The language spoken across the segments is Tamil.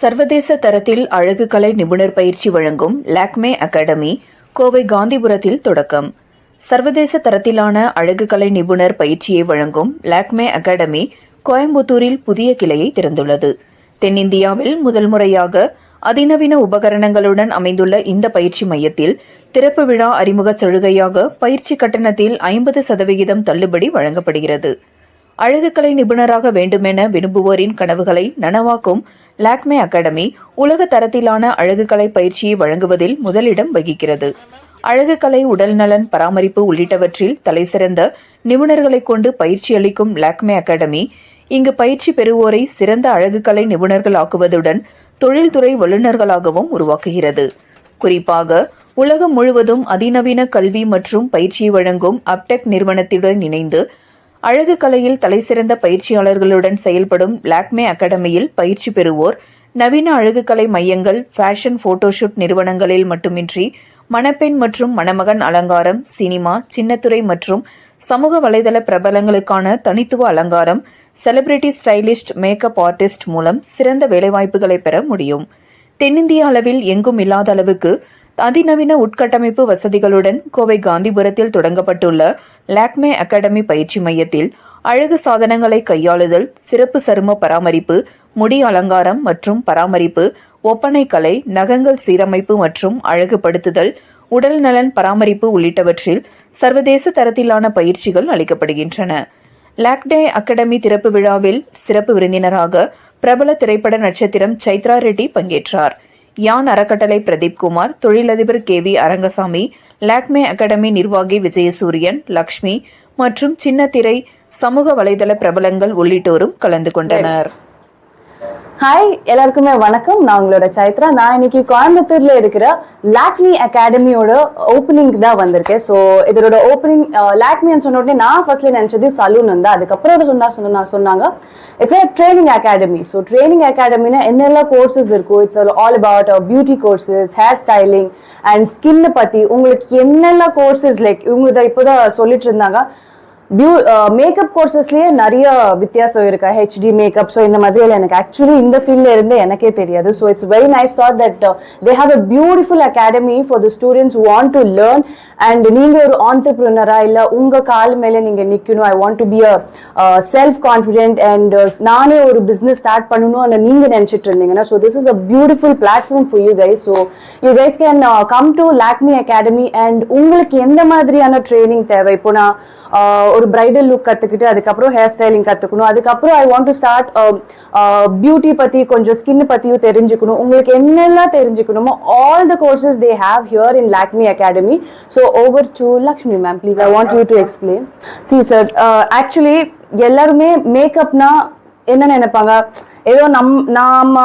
சர்வதேச தரத்தில் அழகு கலை நிபுணர் பயிற்சி வழங்கும் லாக்மே அகாடமி கோவை காந்திபுரத்தில் தொடக்கம். சர்வதேச தரத்திலான அழகு கலை நிபுணர் பயிற்சியை வழங்கும் லாக்மே அகாடமி கோயம்புத்தூரில் புதிய கிளையை திறந்துள்ளது. தென்னிந்தியாவில் முதல் முறையாக அதிநவீன உபகரணங்களுடன் அமைந்துள்ள இந்த பயிற்சி மையத்தில் திறப்பு விழா அறிமுக சலுகையாக பயிற்சி கட்டணத்தில் ஐம்பது சதவிகிதம் தள்ளுபடி வழங்கப்படுகிறது. அழகுக்கலை நிபுணராக வேண்டுமென விரும்புவோரின் கனவுகளை நனவாக்கும் லாக்மே அகாடமி உலக தரத்திலான அழகுக்கலை பயிற்சியை வழங்குவதில் முதலிடம் வகிக்கிறது. அழகுக்கலை உடல்நலன் பராமரிப்பு உள்ளிட்டவற்றில் தலைசிறந்த நிபுணர்களை கொண்டு பயிற்சி அளிக்கும் லாக்மே அகாடமி இங்கு பயிற்சி பெறுவோரை சிறந்த அழகுக்கலை நிபுணர்களாக்குவதுடன் தொழில்துறை வல்லுநர்களாகவும் உருவாக்குகிறது. குறிப்பாக உலகம் முழுவதும் அதிநவீன கல்வி மற்றும் பயிற்சியை வழங்கும் அப்டெக் நிறுவனத்துடன் இணைந்து அழகு கலையில் தலைசிறந்த பயிற்சியாளர்களுடன் செயல்படும் பிளாக்மே அகாடமியில் பயிற்சி பெறுவோர் நவீன அழகுக்கலை மையங்கள் ஃபேஷன் போட்டோஷூட் நிறுவனங்களில் மட்டுமின்றி மணப்பெண் மற்றும் மணமகன் அலங்காரம் சினிமா சின்னத்துறை மற்றும் சமூக வலைதள பிரபலங்களுக்கான தனித்துவ அலங்காரம் செலிபிரிட்டி ஸ்டைலிஸ்ட் மேக்கப் ஆர்டிஸ்ட் மூலம் சிறந்த வேலைவாய்ப்புகளை பெற முடியும். தென்னிந்திய அளவில் எங்கும் இல்லாத அளவுக்கு அதிநவீன உட்கட்டமைப்பு வசதிகளுடன் கோவை காந்திபுரத்தில் தொடங்கப்பட்டுள்ள லாக்மே அகாடமி பயிற்சி மையத்தில் அழகு சாதனங்களை கையாளுதல் சிறப்பு சரும பராமரிப்பு முடி அலங்காரம் மற்றும் பராமரிப்பு ஒப்பனை கலை நகங்கள் சீரமைப்பு மற்றும் அழகுபடுத்துதல் உடல் நலன் பராமரிப்பு உள்ளிட்டவற்றில் சர்வதேச தரத்திலான பயிற்சிகள் அளிக்கப்படுகின்றன. லாக்டே அகாடமி திறப்பு விழாவில் சிறப்பு விருந்தினராக பிரபல திரைப்பட நட்சத்திரம் சைத்ரா ரெட்டி பங்கேற்றார். யான் அறக்கட்டளை பிரதீப் குமார் தொழிலதிபர் K V Arangasamy Lakme academy நிர்வாகி விஜயசூரியன் லக்ஷ்மி மற்றும் சின்னத்திரை சமூக வலைதள பிரபலங்கள் உள்ளிட்டோரும் கலந்து கொண்டனர். ஹாய் எல்லாருக்குமே வணக்கம். நான் உங்களோட சைத்ரா. நான் இன்னைக்கு கோயம்புத்தூர்ல இருக்கிற லாக்மி அகாடமியோட ஓப்பனிங் தான் வந்திருக்கேன். ஸோ இதோட ஓப்பனிங் லாக்மின்னு சொன்ன உடனே நான் ஃபர்ஸ்ட்ல நினைச்சது சலூன் வந்து அதுக்கப்புறம் அதை சொன்னா சொன்னா சொன்னாங்க. It's a training academy so training அகாடமினா என்னெல்லாம் கோர்சஸ் இருக்கும் it's all about beauty courses hair styling and ஸ்கின்னை பத்தி உங்களுக்கு என்னெல்லாம் கோர்சஸ் லைக் இவங்க இப்போதான் சொல்லிட்டு இருந்தாங்க. பியூ மேக்கப் கோர்சஸ்லயே நிறைய வித்தியாசம் இருக்கு. ஹெச்டி மேக்கப் ஸோ இந்த மாதிரி எனக்கு ஆக்சுவலி இந்த ஃபீல்ட்ல இருந்து எனக்கே தெரியாது. So it's very nice thought that they have a beautiful academy for the students want to learn and நீங்க ஒரு ஆண்டர்பிரினரா இல்ல உங்க கால் மேல நீங்க நிக்கணும். I want to be a self confident and நானே ஒரு பிசினஸ் ஸ்டார்ட் பண்ணணும் நீங்க நினைச்சிட்டு இருந்தீங்கன்னா so this is a beautiful platform for you guys so you guys can come to Lakme academy and உங்களுக்கு எந்த மாதிரியான ட்ரைனிங் தேவை? இப்போ நான் uh, ஒரு பிரைடல் லுக் கத்துக்கிட்டு அதுக்கப்புறம் ஹேர் ஸ்டைலிங் கத்துக்கணும். அதுக்கப்புறம் I want to start beauty பத்தி கொஞ்சம் ஸ்கின் பத்தியும் தெரிஞ்சுக்கணும். உங்களுக்கு என்னெல்லாம் தெரிஞ்சுக்கணுமோ all the courses they have here in Lakme academy so over to Lakshmi ma'am please I want you to explain C sir actually எல்லாருமே மேக்கப்னா என்ன நினைப்பாங்க? ஏதோ நம் நாம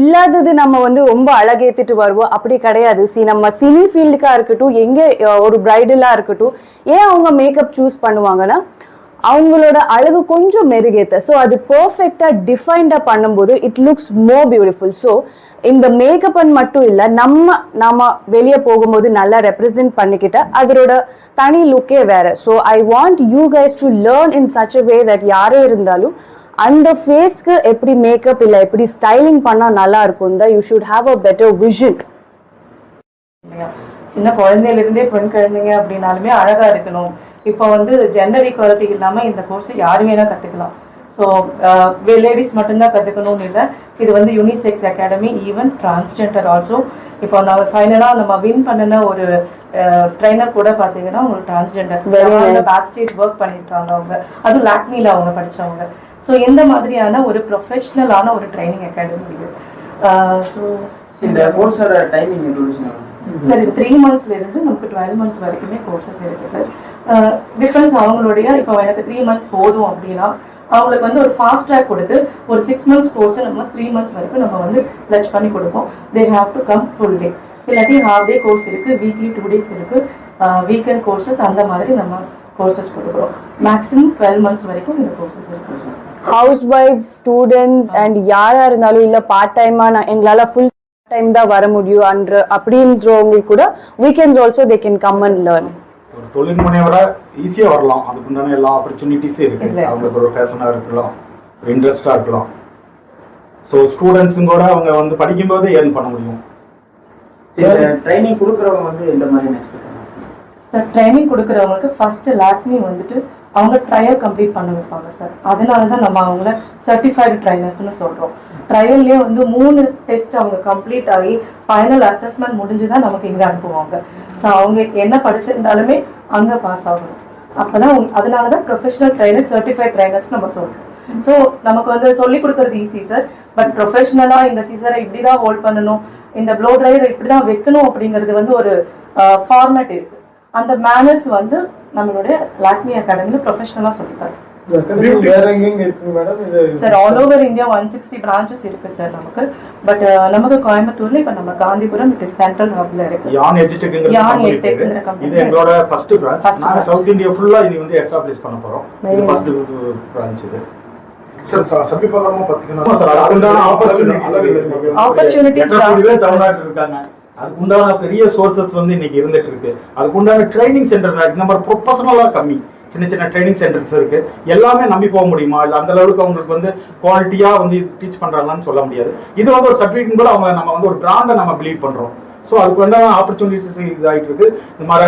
இல்லாதது நம்ம வந்து ரொம்ப அழகேத்துட்டு வருவோம். அப்படி கிடையாது. சி நம்ம சினி ஃபீல்டுக்கா இருக்கட்டும் எங்கே ஒரு பிரைடலாக இருக்கட்டும் ஏன் அவங்க மேக்கப் சூஸ் பண்ணுவாங்கன்னா அவங்களோட அழகு கொஞ்சம் மெருகேத்த. ஸோ அது பர்ஃபெக்டாக டிஃபைன்டாக பண்ணும்போது it looks more beautiful so இந்த மேக்கப் மட்டும் இல்லை நம்ம நாம வெளியே போகும்போது நல்லா ரெப்ரசென்ட் பண்ணிக்கிட்ட அதோட தனி லுக்கே வேற. So I want you guys to learn in such a way that யாரே இருந்தாலும் அந்த ஃபேஸ்க்கு எப்படி மேக்கப் இல்ல எப்படி ஸ்டைலிங் பண்ணா நல்லா இருக்கும் தான் you should have a better vision? சின்ன குழந்தையில இருந்தே பெண் குழந்தைங்க அப்படின்னாலுமே அழகா இருக்கணும். இப்போ வந்து ஜெண்டர் ஈக்குவாலிட்டி இல்லாம இந்த கோர்ஸ் யாருமே வேணா கத்துக்கலாம். ஸோ லேடிஸ் மட்டும்தான் கத்துக்கணும்னு இல்லை. இது வந்து unisex academy even transgender also இப்போ நம்ம ஃபைனலாக நம்ம வின் பண்ணின ஒரு ட்ரைனர் கூட பார்த்தீங்கன்னா உங்களுக்கு டிரான்ஸ்ஜெண்டர் பேக் ஸ்டேஜ் ஒர்க் பண்ணியிருக்காங்க அவங்க. அதுவும் லாக்மியில் அவங்க படிச்சவங்க. ஸோ இந்த மாதிரியான ஒரு ப்ரொஃபஷ்னலான ஒரு ட்ரைனிங் அகாடமி இது. ஸோ இந்த கோர்ஸோட டைமிங் சார் இது த்ரீ மந்த்ஸ்ல இருந்து நமக்கு டுவெல் மந்த்ஸ் வரைக்குமே கோர்சஸ் இருக்கு சார் டிஃபரன்ஸ் அவங்களுடைய இப்போ எனக்கு த்ரீ மந்த்ஸ் போதும் அப்படின்னா அவங்களுக்கு வந்து ஒரு ஃபாஸ்ட் ட்ராக் கொடுத்து ஒரு சிக்ஸ் மந்த்ஸ் கோர்ஸ் நம்ம த்ரீ மந்த்ஸ் வரைக்கும் நம்ம வந்து லட்ச் பண்ணி கொடுப்போம். They have to come full day இல்லாட்டி ஹாஃப் டே கோர்ஸ் இருக்கு வீக்லி டூ டேஸ் இருக்கு. வீக்கெண்ட் கோர்சஸ் அந்த மாதிரி நம்ம கோர்சஸ் கொடுக்குறோம். மேக்ஸிமம் டுவெல் மந்த்ஸ் வரைக்கும் இந்த கோர்சஸ் இருக்கு sir housewife students and யாரா இருந்தாலும் இல்ல பார்ட் டைமா நான் எங்களால ஃபுல் டைம் தான் வர முடியும் அன்ற அப்படின்றவங்களுக்கு கூட weekends also they can come and learn ஒரு தொழில் முனைவர ஈஸியா வரலாம். அதுக்கு உண்டான எல்லா ஆப்பர்ச்சுனிட்டிஸும் இருக்கு. இல்லை. அவங்களுக்கு ஒரு பேஷனா இருக்கலாம். ஒரு இன்ட்ரெஸ்டா இருக்கலாம். ஸோ ஸ்டூடெண்ட்ஸும் கூட அவங்க வந்து படிக்கும்போது ஏர்ன் பண்ண முடியும். ட்ரைனிங் கொடுக்குறவங்க வந்து எந்த மாதிரி சார் ட்ரைனிங் கொடுக்குறவங்களுக்கு ஃபர்ஸ்ட் லாக்மி வந்துட்டு அவங்க ட்ரையல் கம்ப்ளீட் பண்ண வைப்பாங்க சார் அதனால தான் நம்ம அவங்கள சர்டிஃபைடு ட்ரைனர்ஸ்னு சொல்கிறோம் ட்ரையல்லே வந்து மூணு டெஸ்ட் அவங்க கம்ப்ளீட் ஆகி ஃபைனல் அசஸ்மெண்ட் முடிஞ்சு தான் நமக்கு இங்கே அனுப்புவாங்க. ஸோ அவங்க என்ன படிச்சிருந்தாலுமே அங்கே பாஸ் ஆகணும். அப்பதான் தான் அதனால தான் ப்ரொஃபஷனல் ட்ரைனர் சர்டிஃபைட் ட்ரைனர்ஸ் நம்ம சொல்றோம். ஸோ நமக்கு வந்து சொல்லி கொடுக்கறது ஈஸி சார் பட் ப்ரொஃபஷனலாக இந்த சீசரை இப்படி தான் ஹோல்ட் பண்ணணும். இந்த ப்ளோ ட்ரையர் இப்படி தான் வைக்கணும் அப்படிங்கிறது வந்து ஒரு ஃபார்மேட் இருக்குது அந்த மேனர்ஸ் வந்து நம்மளுடைய லாக்மி அகாடமியில் ப்ரொஃபஷனலாக சொல்லித்தரோம் sir all over India one sixty branches இருக்கு சார் நமக்கு. பட் நமக்கு கோயம்புத்தூர்ல இப்போ நம்ம காந்திபுரம் இட் சென்ட்ரல் ஹப்ல இருக்கு யான் எஜுடெக்ங்கிற Yarn company Edtech பேரு. ங்கிற company. இது எங்களோட ஃபர்ஸ்ட் பிரான்ச் நாங்க. சவுத் இந்தியா ஃபுல்லா இனி வந்து எஸ்டாப்ளிஷ் பண்ண போறோம். இது ஃபர்ஸ்ட் பிரான்ச் இது. சமீபகாலமா பாத்தீங்கன்னா opportunities ஆப்பர்ச்சுனிட்டிஸ் Opportunities தமிழ்நாட்டில். இருக்காங்க. அதுக்குண்டான பெரிய சோர்சஸ் வந்து இன்னைக்கு இருந்துட்டு இருக்கு. அதுக்குண்டான ட்ரைனிங் சென்டர் நம்ம ப்ரொஃபஷனலா கம்மி. சின்ன சின்ன ட்ரைனிங் சென்டர்ஸ் இருக்கு. எல்லாமே நம்பி போக முடியுமா? இல்லை அந்த அளவுக்கு அவங்களுக்கு வந்து குவாலிட்டியா வந்து டீச் பண்ணுறாங்களான்னு சொல்ல முடியாது. இது வந்து ஒரு சர்டிஃபிகேட் கூட அவங்க நம்ம வந்து ஒரு பிராண்டை நம்ம பிலீவ் பண்றோம். ஸோ அதுக்கு ஆப்பர்ச்சுனிட்டிஸ் இதாயிட்டு இருக்கு. இந்த மாதிரி